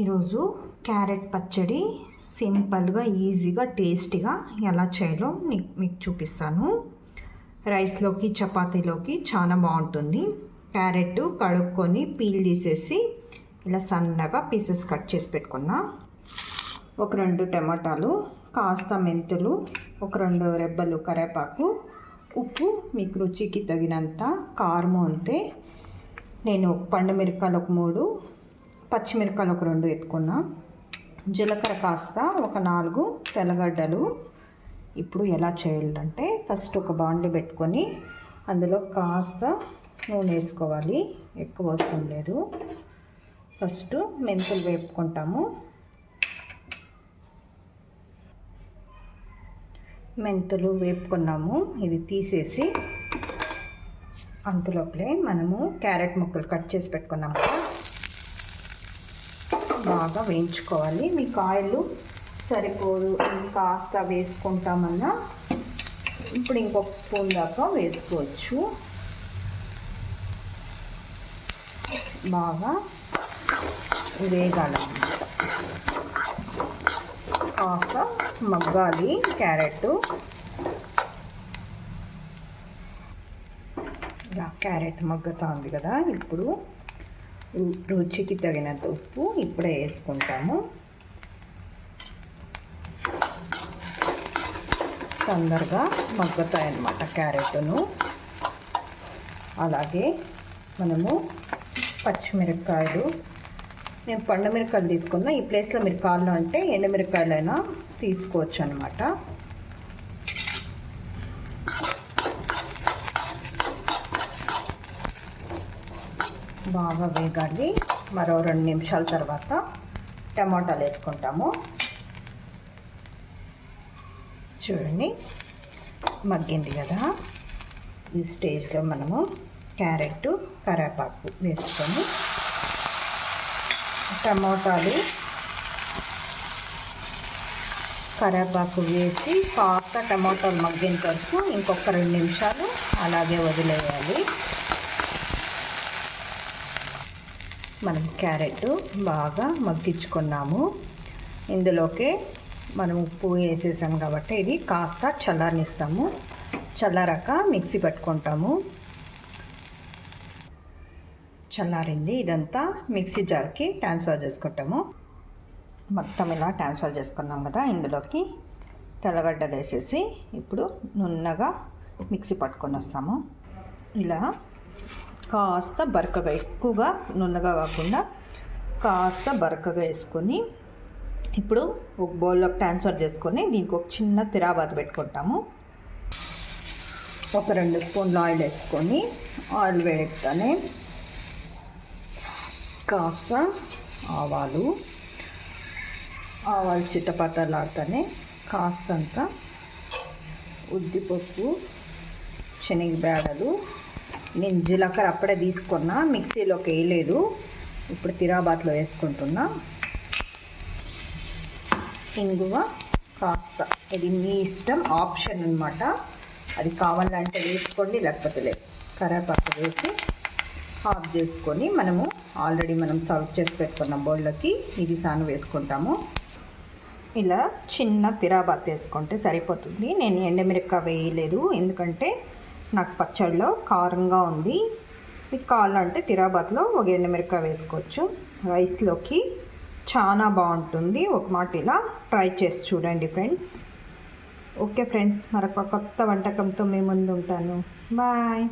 ఈరోజు క్యారెట్ పచ్చడి సింపుల్గా ఈజీగా టేస్టీగా ఎలా చేయాలో మీకు మీకు చూపిస్తాను. రైస్లోకి చపాతీలోకి చాలా బాగుంటుంది. క్యారెట్ కడుక్కొని పీల్ తీసేసి ఇలా సన్నగా పీసెస్ కట్ చేసి పెట్టుకున్నా. ఒక రెండు టమాటాలు కాస్త మెంతులు ఒక రెండు రెబ్బలు కరేపాకు ఉప్పు మీకు రుచికి తగినంత కారము అంతే. నేను పండు మిరపకాయలు ఒక మూడు పచ్చిమిరపకాయలు ఒక రెండు ఎత్తుకున్నా జీలకర్ర కాస్త ఒక నాలుగు తెల్లగడ్డలు. ఇప్పుడు ఎలా చేయాలంటే ఫస్ట్ ఒక బాండి పెట్టుకొని అందులో కాస్త నూనె వేసుకోవాలి. ఎక్కువ అవసరం లేదు. ఫస్ట్ మెంతులు వేపుకుంటాము. మెంతులు వేపుకున్నాము. ఇది తీసేసి అంతలోపలే మనము క్యారెట్ ముక్కలు కట్ చేసి పెట్టుకున్నాము కదా. బాగా వేయించుకోవాలి. మీకు ఆయిల్ సరిపోదు. కాస్త వేసుకుంటామన్నా ఇప్పుడు ఇంకొక స్పూన్ దాకా వేసుకోవచ్చు. బాగా వేగాల. కాస్త మగ్గాలి క్యారెట్. ఇలా క్యారెట్ మగ్గుతా ఉంది కదా ఇప్పుడు. రుచికి తగినంత ఉప్పు ఇప్పుడే వేసుకుంటాము. తొందరగా మగ్గుతాయన్నమాట క్యారెట్ను అలాగే మనము పచ్చిమిరపకాయలు. నేను పండు మిరపకాయలు తీసుకున్నా ఈ ప్లేస్లో మీరు కాళ్ళు అంటే ఎండుమిరపకాయలైనా తీసుకోవచ్చు అనమాట బాగా వేగాలి మరో రెండు నిమిషాల తర్వాత టమాటాలు వేసుకుంటాము. చూడండి మగ్గింది కదా. ఈ స్టేజ్లో మనము క్యారెట్ కరేపాకు వేసుకొని టమాటాలు కరేపాకు వేసి కాస్త టమాటాలు మగ్గిన వరకు ఇంకొక రెండు నిమిషాలు అలాగే వదిలేయాలి. మనం క్యారెట్ బాగా మగ్గించుకున్నాము. ఇందులోకి మనం ఉప్పు వేసేసాం కాబట్టి ఇది కాస్త చల్లారనిస్తాము. చల్లారాక మిక్సీ పెట్టుకుంటాము. చల్లారింది ఇదంతా మిక్సీ జార్కి ట్రాన్స్ఫర్ చేసుకుంటాము. మొత్తం ఇలా ట్రాన్స్ఫర్ చేసుకున్నాం కదా ఇందులోకి తెల్లగడ్డలు వేసేసి ఇప్పుడు నున్నగా మిక్సీ పట్టుకొని వస్తాము. ఇలా కాస్త బరకగా ఎక్కువగా నున్నగా కాకుండా కాస్త బరకగా వేసుకొని ఇప్పుడు ఒక బౌల్లోకి ట్రాన్స్ఫర్ చేసుకొని దీనికి ఒక చిన్న తిరాబాత్ పెట్టుకుంటాము. ఒక రెండు స్పూన్లు ఆయిల్ వేసుకొని ఆయిల్ వేయగానే కాస్త ఆవాలు ఆవాలు చిట్టపట్టలాడుతూనే కాస్తంత ఉద్దిపప్పు శనగ బేడలు నేను జీలకర్ర అప్పుడే తీసుకున్నా మిక్సీలోకి వేయలేదు. ఇప్పుడు తిరాబాత్లో వేసుకుంటున్నా. ఇంగువ కాస్త. ఇది మీ ఇష్టం ఆప్షన్ అనమాట అది కావాలంటే వేసుకోండి లేకపోతే లేదు. కరేపాకు వేసి ఆఫ్ చేసుకొని మనము ఆల్రెడీ మనం సర్వ్ చేసి పెట్టుకున్న బౌల్లోకి ఇది సాను వేసుకుంటాము. ఇలా చిన్న తిరాబాత్ వేసుకుంటే సరిపోతుంది. నేను ఎండమిరక్క వేయలేదు ఎందుకంటే నాకు పచ్చడిలో కారంగా ఉంది. మీకు కావాలంటే తిరాబాత్లో ఒక ఎండమిరపకాయ వేసుకోవచ్చు. రైస్లోకి చాలా బాగుంటుంది. ఒక మాట ఇలా ట్రై చేసి చూడండి ఫ్రెండ్స్. ఓకే ఫ్రెండ్స్ మరొక కొత్త వంటకంతో మీ ముందు ఉంటాను. బాయ్.